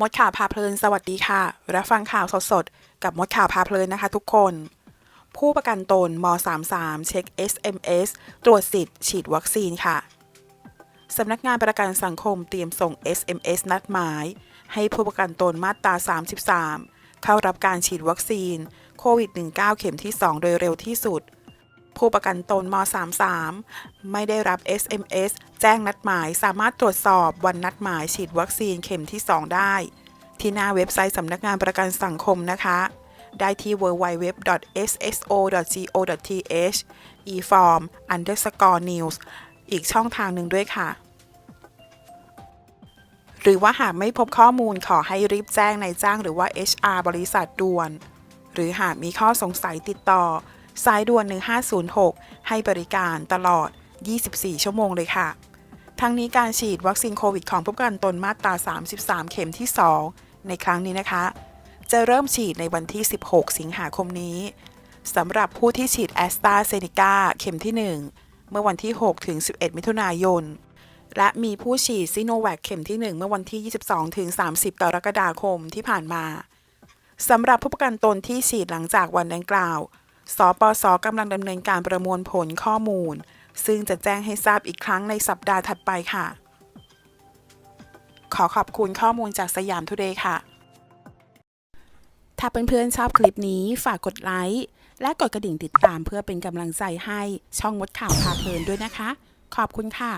มดข่าวพาเพลินสวัสดีค่ะ รับฟังข่าวสดๆ กับมดข่าวพาเพลินนะคะทุกคน ผู้ประกันตนม 33 เช็ค SMS ตรวจสิทธิ์ ฉีดวัคซีนค่ะ สำนักงานประกันสังคมเตรียมส่ง SMS นัดหมาย ให้ผู้ประกันตนมาตรา 33 เข้ารับการฉีดวัคซีน โควิด -19 เข็มที่ 2 โดยเร็วที่สุด ผู้ประกันตนม 33 ไม่ได้รับ SMS แจ้งนัดหมาย สามารถตรวจสอบวันนัดหมายฉีดวัคซีนเข็มที่ 2 ได้ ที่หน้าเว็บไซต์สำนักงานประกันสังคมนะคะ ได้ที่ www.sso.go.th eform underscore news อีกช่องทางหนึ่งด้วยค่ะ หรือว่าหากไม่พบข้อมูลขอให้รีบแจ้งนายจ้างหรือว่า HR บริษัทด่วน หรือหากมีข้อสงสัยติดต่อ สายด่วน 1506 ให้บริการตลอด 24 ชั่วโมงเลยค่ะ ทั้งนี้การฉีดวัคซีนโควิดของผู้ประกันตนมาตรา 33 เข็มที่ 2 ในครั้งนี้นะคะ จะเริ่มฉีดในวันที่ 16 สิงหาคมนี้สำหรับผู้ที่ฉีดแอสตราเซเนกาเข็มที่ 1 เมื่อวันที่ 6 ถึง 11 มิถุนายน และมีผู้ฉีดซิโนแวคเข็มที่ 1 เมื่อวันที่ 22 ถึง 30 กรกฎาคมที่ผ่านมาสำหรับผู้ประกันตนที่ฉีดหลังจากวันดังกล่าว สปสกำลังดำเนินการประมวลผลข้อมูล ซึ่งจะแจ้งให้ทราบอีกครั้งในสัปดาห์ถัดไปค่ะ ขอขอบคุณข้อมูลจากสยามทุเดย์ค่ะ ถ้าเพื่อนๆชอบคลิปนี้ฝากกดไลค์และกดกระดิ่งติดตามเพื่อเป็นกำลังใจให้ช่องมดข่าวพาเพลินด้วยนะคะ ขอบคุณค่ะ